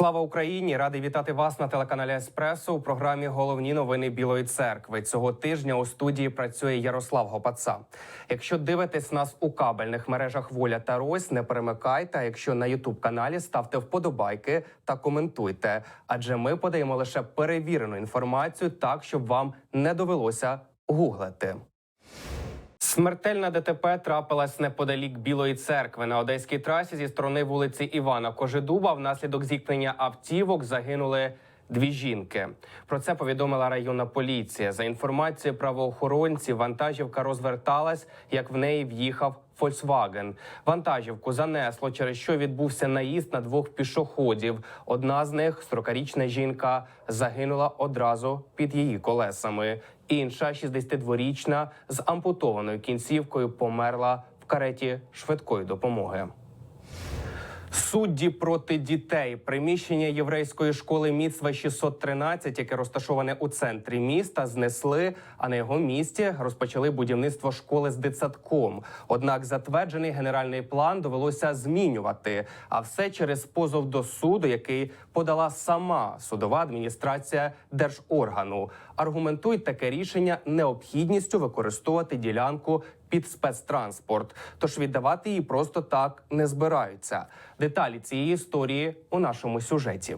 Слава Україні! Радий вітати вас на телеканалі Еспресо у програмі Головні новини Білої церкви. Цього тижня у студії працює Ярослав Гопаца. Якщо дивитесь нас у кабельних мережах Воля та Рось, не перемикайте. А якщо на Ютуб каналі ставте вподобайки та коментуйте. Адже ми подаємо лише перевірену інформацію, так щоб вам не довелося гуглити. Смертельна ДТП трапилась неподалік Білої церкви на одеській трасі зі сторони вулиці Івана Кожедуба. Внаслідок зіткнення автівок загинули дві жінки. Про це повідомила районна поліція. За інформацією правоохоронців, вантажівка розверталась, як в неї в'їхав Volkswagen. Вантажівку занесло, через що відбувся наїзд на двох пішоходів. Одна з них, 40-річна жінка, загинула одразу під її колесами. Інша, 62-річна, з ампутованою кінцівкою, померла в кареті швидкої допомоги. Судді проти дітей приміщення єврейської школи Міцва 613, яке розташоване у центрі міста, знесли. А на його місці розпочали будівництво школи з дитсадком. Однак затверджений генеральний план довелося змінювати. А все через позов до суду, який подала сама судова адміністрація держоргану. Аргументують таке рішення необхідністю використовувати ділянку під спецтранспорт. Тож віддавати її просто так не збираються. Деталі цієї історії у нашому сюжеті.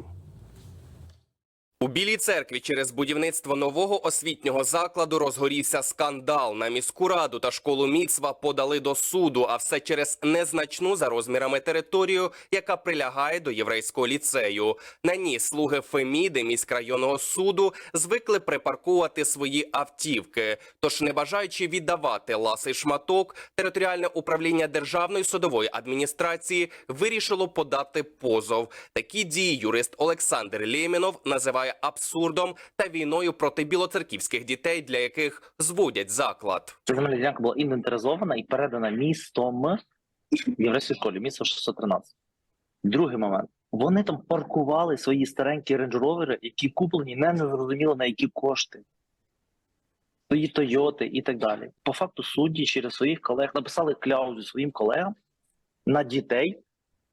У Білій церкві через будівництво нового освітнього закладу розгорівся скандал. На міську раду та школу Міцва подали до суду, а все через незначну за розмірами територію, яка прилягає до єврейського ліцею. На ній слуги Феміди міськрайонного суду звикли припарковувати свої автівки. Тож, не бажаючи віддавати ласий шматок, територіальне управління державної судової адміністрації вирішило подати позов. Такі дії юрист Олександр Лємінов називає абсурдом та війною проти білоцерківських дітей, для яких зводять заклад. Ця земельна ділянка була інвентаризована і передана містом єврейській школі, місто 613. Другий момент. Вони там паркували свої старенькі рейндж-ровери, які куплені не зрозуміло на які кошти. Свої Тойоти і так далі. По факту судді через своїх колег написали кляузу своїм колегам на дітей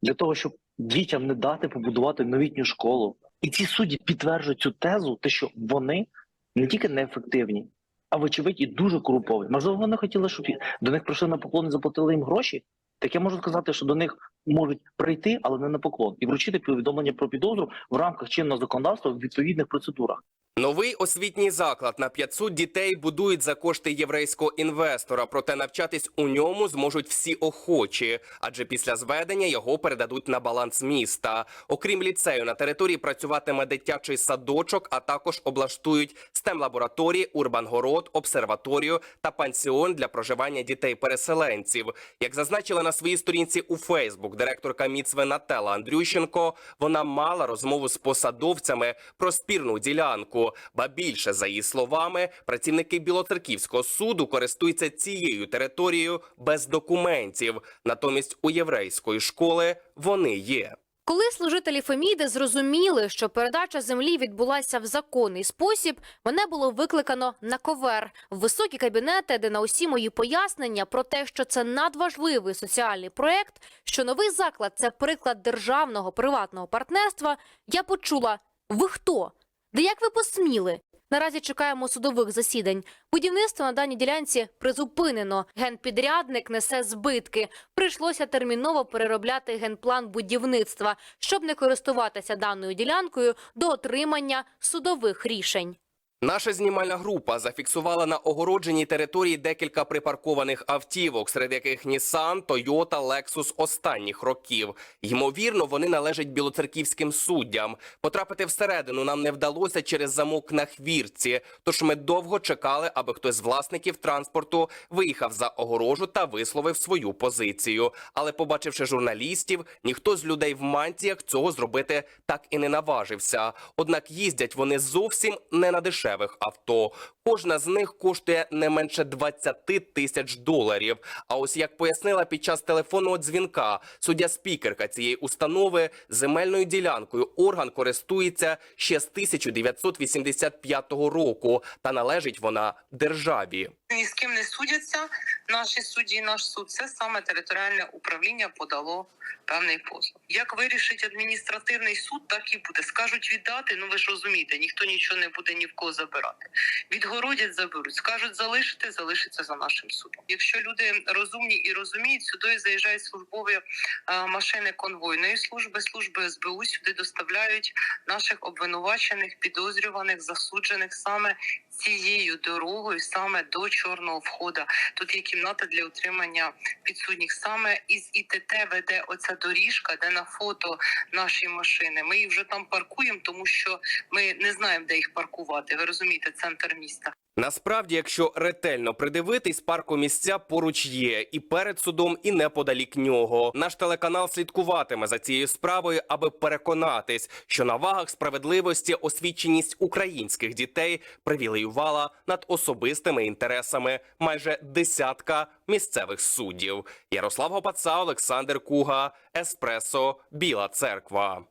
для того, щоб дітям не дати побудувати новітню школу. І ці судді підтверджують цю тезу, те, що вони не тільки неефективні, а вочевидь і дуже корумповані. Можливо, вони хотіли, щоб до них прийшли на поклон і заплатили їм гроші. Так я можу сказати, що до них можуть прийти, але не на поклон, і вручити повідомлення про підозру в рамках чинного законодавства в відповідних процедурах. Новий освітній заклад на 500 дітей будують за кошти єврейського інвестора. Проте навчатись у ньому зможуть всі охочі, адже після зведення його передадуть на баланс міста. Окрім ліцею, на території працюватиме дитячий садочок, а також облаштують стем-лабораторії, урбангород, обсерваторію та пансіон для проживання дітей-переселенців. Як зазначила на своїй сторінці у Фейсбук директорка Міцве Нателла Андрющенко, вона мала розмову з посадовцями про спірну ділянку. Ба більше за її словами, працівники Білоцерківського суду користуються цією територією без документів. Натомість у єврейської школи вони є. Коли служителі Феміди зрозуміли, що передача землі відбулася в законний спосіб, мене було викликано на ковер в високі кабінети, де на усі мої пояснення про те, що це надважливий соціальний проект, що новий заклад це приклад державного приватного партнерства. Я почула: ви хто? Де як ви посміли? Наразі чекаємо судових засідань. Будівництво на даній ділянці призупинено. Генпідрядник несе збитки. Прийшлося терміново переробляти генплан будівництва, щоб не користуватися даною ділянкою до отримання судових рішень. Наша знімальна група зафіксувала на огородженій території декілька припаркованих автівок, серед яких Нісан, Тойота, Лексус останніх років. Ймовірно, вони належать білоцерківським суддям. Потрапити всередину нам не вдалося через замок на хвірці. Тож ми довго чекали, аби хтось з власників транспорту виїхав за огорожу та висловив свою позицію. Але, побачивши журналістів, ніхто з людей в мантіях цього зробити так і не наважився. Однак їздять вони зовсім не на дешеві дешевих авто. Кожна з них коштує не менше 20 тисяч доларів. А ось як пояснила під час телефонного дзвінка суддя спікерка цієї установи, земельною ділянкою орган користується ще з 1985 року, та належить вона державі. ні з ким не судяться. Наші судді, наш суд це саме територіальне управління подало певний позов. Як вирішить адміністративний суд, так і буде. Скажуть віддати. Ну ви ж розумієте, ніхто нічого не буде ні в кого забирати. Відгородять, заберуть. Скажуть залишити, залишиться за нашим судом. Якщо люди розумні і розуміють, сюди заїжджають службові е, машини конвойної служби, служби СБУ сюди доставляють наших обвинувачених, підозрюваних, засуджених саме цією дорогою, саме до чорного входа. Тут є кімната для утримання підсудніх. Саме із ІТТ веде оця доріжка, де на фото наші машини. Ми їх вже там паркуємо, тому що ми не знаємо, де їх паркувати. Ви розумієте, центр міста. Насправді, якщо ретельно придивитись, паркомісця поруч є і перед судом, і неподалік нього. Наш телеканал слідкуватиме за цією справою, аби переконатись, що на вагах справедливості освіченість українських дітей привілеювала над особистими інтересами майже десятка місцевих суддів. Ярослав Гопаца, Олександр Куга, Еспресо, Біла Церква.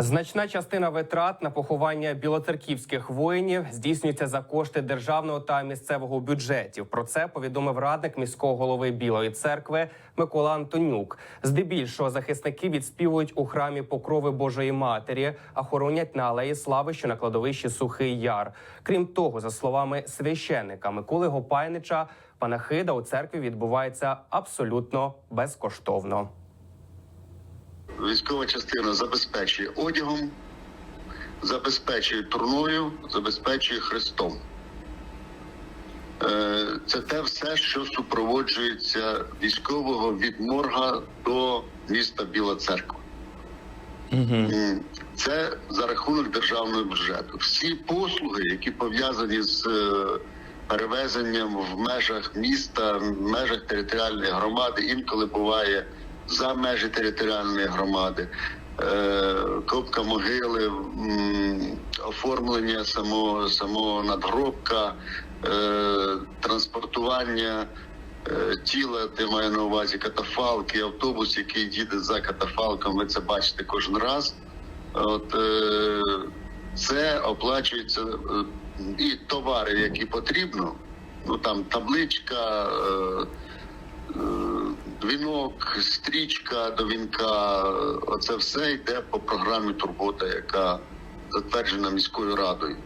Значна частина витрат на поховання білоцерківських воїнів здійснюється за кошти державного та місцевого бюджетів. Про це повідомив радник міського голови Білої церкви Микола Антонюк. Здебільшого захисники відспівують у храмі Покрови Божої Матері, а хоронять на алеї Слави, що на кладовищі Сухий Яр. Крім того, за словами священника Миколи Гопайнича, панахида у церкві відбувається абсолютно безкоштовно. Військова частина забезпечує одягом, забезпечує турною, забезпечує хрестом. Е, Це те все, що супроводжується військового від морга до міста Біла Церква. Це за рахунок державного бюджету. Всі послуги, які пов'язані з е, перевезенням в межах міста, в межах територіальної громади, інколи буває за межі територіальної громади. Е, Копка могили, оформлення самого, самого надгробка, е, транспортування е, тіла, ти маю на увазі катафалки, автобус, який їде за катафалком, ви це бачите кожен раз. От це оплачується і товари, які потрібно. Ну там табличка, вінок, стрічка до вінка. Оце все йде по програмі Турбота, яка затверджена міською радою.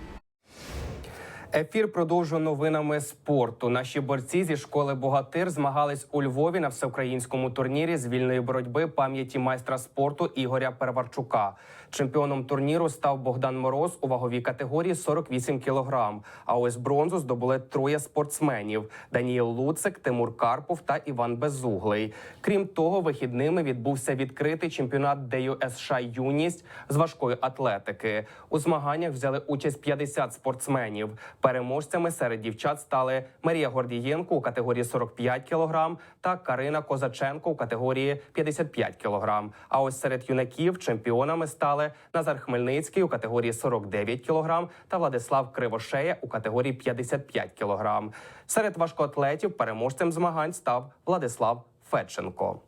Ефір продовжує новинами спорту. Наші борці зі школи Богатир змагались у Львові на всеукраїнському турнірі з вільної боротьби пам'яті майстра спорту Ігоря Переварчука. Чемпіоном турніру став Богдан Мороз у ваговій категорії 48 кілограм. А ось бронзу здобули троє спортсменів: Даніїл Луцик, Тимур Карпов та Іван Безуглий. Крім того, вихідними відбувся відкритий чемпіонат ДЮСШ Юність з важкої атлетики. У змаганнях взяли участь 50 спортсменів. Переможцями серед дівчат стали Марія Гордієнко у категорії 45 кг та Карина Козаченко у категорії 55 кг. А ось серед юнаків чемпіонами стали Назар Хмельницький у категорії 49 кг та Владислав Кривошея у категорії 55 кг. Серед важкоатлетів переможцем змагань став Владислав Федченко.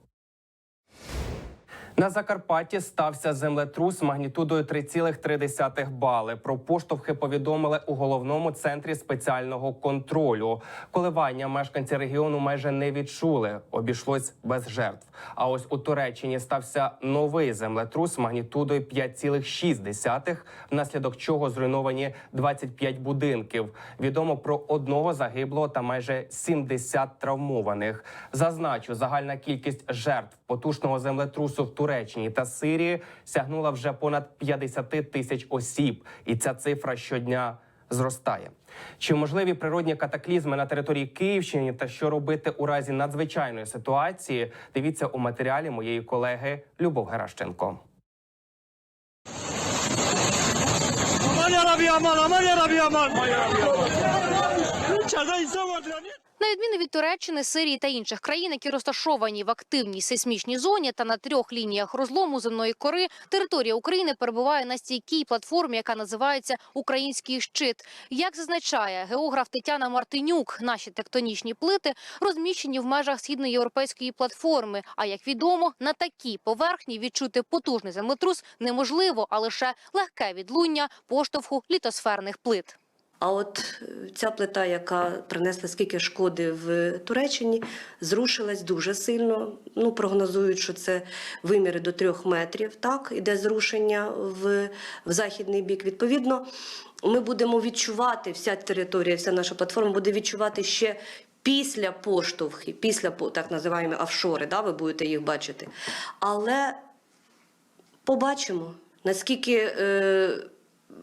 На Закарпатті стався землетрус магнітудою 3,3 бали. Про поштовхи повідомили у головному центрі спеціального контролю. Коливання мешканці регіону майже не відчули, обійшлось без жертв. А ось у Туреччині стався новий землетрус магнітудою 5,6, внаслідок чого зруйновані 25 будинків. Відомо про одного загиблого та майже 70 травмованих. Зазначу, загальна кількість жертв потужного землетрусу в Туреччині та Сирії сягнула вже понад 50 тисяч осіб, і ця цифра щодня зростає. Чи можливі природні катаклізми на території Київщини та що робити у разі надзвичайної ситуації? Дивіться у матеріалі моєї колеги Любов Геращенко. Aman yarabbi aman aman aman. Ya. На відміну від Туреччини, Сирії та інших країн, які розташовані в активній сейсмічній зоні та на трьох лініях розлому земної кори, територія України перебуває на стійкій платформі, яка називається Український щит. Як зазначає географ Тетяна Мартинюк, наші тектонічні плити розміщені в межах східноєвропейської платформи. А як відомо, на такій поверхні відчути потужний землетрус неможливо, а лише легке відлуння поштовху літосферних плит. А от е, ця плита, яка принесла скільки шкоди в Туреччині, зрушилась дуже сильно. Ну, прогнозують, що це виміри до трьох метрів. Так, іде зрушення в, в західний бік. Відповідно, ми будемо відчувати, вся територія, вся наша платформа буде відчувати ще. Після поштовхи, після так називаємо офшори, да, ви будете їх бачити. Але побачимо, наскільки е,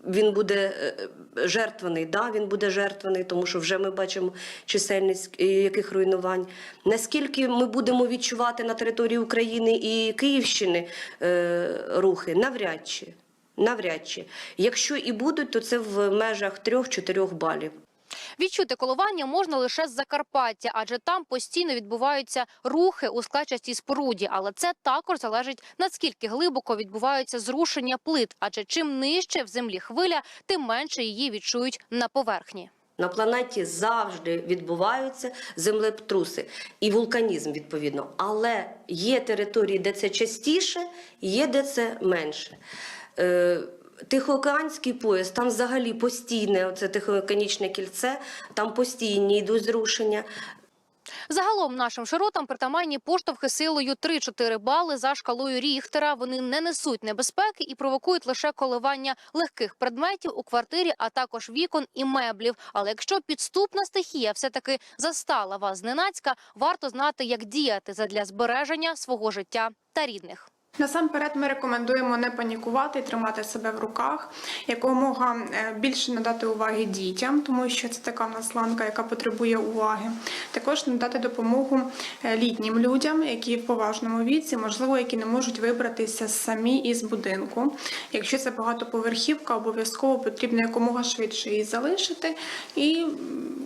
він буде е, жертваний. Да, він буде жертваний, тому що вже ми бачимо чисельність е, яких руйнувань. Наскільки ми будемо відчувати на території України і Київщини е, рухи? Навряд чи. Навряд чи. Якщо і будуть, то це в межах 3-4 балів. Відчути коливання можна лише з Закарпаття, адже там постійно відбуваються рухи у складчастій споруді. Але це також залежить наскільки глибоко відбуваються зрушення плит. Адже чим нижче в землі хвиля, тим менше її відчують на поверхні. На планеті завжди відбуваються землетруси і вулканізм відповідно. Але є території, де це частіше, є де це менше. Тихоокеанський пояс, там взагалі постійне, оце тихоокеанічне кільце, там постійні йдуть зрушення. Загалом нашим широтам притаманні поштовхи силою 3-4 бали за шкалою Ріхтера. Вони не несуть небезпеки і провокують лише коливання легких предметів у квартирі, а також вікон і меблів. Але якщо підступна стихія все таки застала вас зненацька, варто знати, як діяти задля збереження свого життя та рідних. Насамперед, ми рекомендуємо не панікувати, і тримати себе в руках, якомога е, більше надати уваги дітям, тому що це така в нас ланка, яка потребує уваги. Також надати допомогу е, літнім людям, які в поважному віці, можливо, які не можуть вибратися самі із будинку. Якщо це багатоповерхівка, обов'язково потрібно якомога швидше її залишити і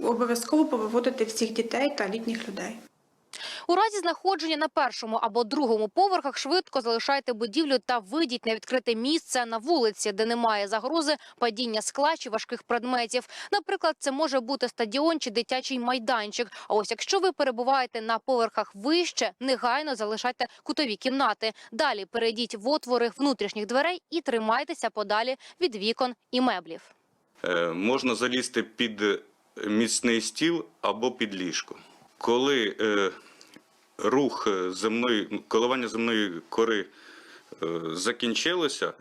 обов'язково повиводити всіх дітей та літніх людей. У разі знаходження на першому або другому поверхах швидко залишайте будівлю та вийдіть на відкрите місце на вулиці, де немає загрози падіння скла чи важких предметів. Наприклад, це може бути стадіон чи дитячий майданчик. А ось якщо ви перебуваєте на поверхах вище, негайно залишайте кутові кімнати. Далі перейдіть в отвори внутрішніх дверей і тримайтеся подалі від вікон і меблів. Е, можна залізти під міцний стіл або під ліжко. Коли е, рух е, земної, коливання земної кори е, закінчилося,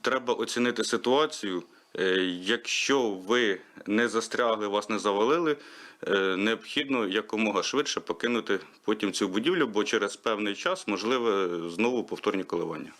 треба оцінити ситуацію. Е, якщо ви не застрягли, вас не завалили, необхідно якомога швидше покинути потім цю будівлю, бо через певний час можливе знову повторні коливання.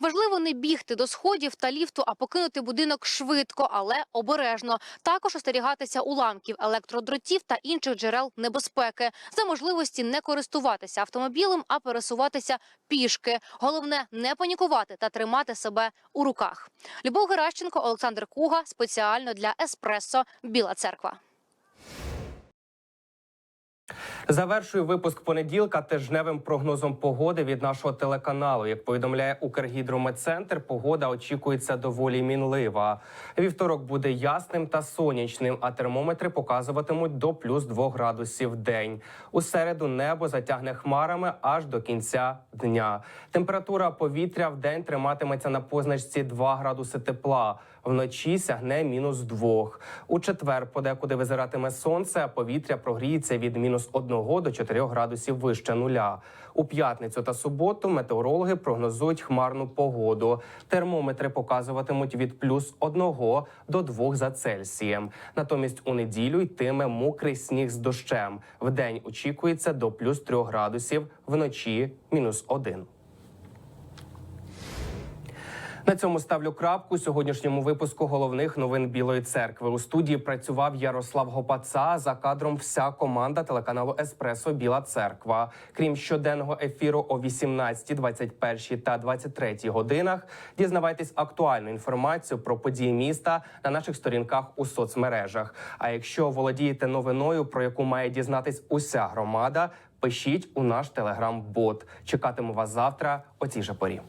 Важливо не бігти до сходів та ліфту, а покинути будинок швидко, але обережно. Також остерігатися уламків, електродротів та інших джерел небезпеки. За можливості не користуватися автомобілем, а пересуватися пішки. Головне не панікувати та тримати себе у руках. Любов Геращенко, Олександр Куга спеціально для Еспресо Біла Церква. Завершую випуск понеділка тижневим прогнозом погоди від нашого телеканалу. Як повідомляє Укргідрометцентр, погода очікується доволі мінлива. Вівторок буде ясним та сонячним, а термометри показуватимуть до плюс 2 градусів день. У середу небо затягне хмарами аж до кінця дня. Температура повітря в день триматиметься на позначці 2 градуси тепла. Вночі сягне мінус 2. У четвер подекуди визиратиме сонце, а повітря прогріється від мінус 1 до 4 градусів вище нуля. У п'ятницю та суботу метеорологи прогнозують хмарну погоду. Термометри показуватимуть від плюс 1 до 2 за Цельсієм. Натомість у неділю йтиме мокрий сніг з дощем. Вдень очікується до плюс 3 градусів, вночі мінус 1. На цьому ставлю крапку сьогоднішньому випуску головних новин Білої церкви. У студії працював Ярослав Гопаца. За кадром вся команда телеканалу Еспресо Біла Церква. Крім щоденного ефіру о 18, 21 та 23 годинах. Дізнавайтесь актуальну інформацію про події міста на наших сторінках у соцмережах. А якщо володієте новиною, про яку має дізнатись уся громада, пишіть у наш телеграм-бот. Чекатиму вас завтра о цій же порі.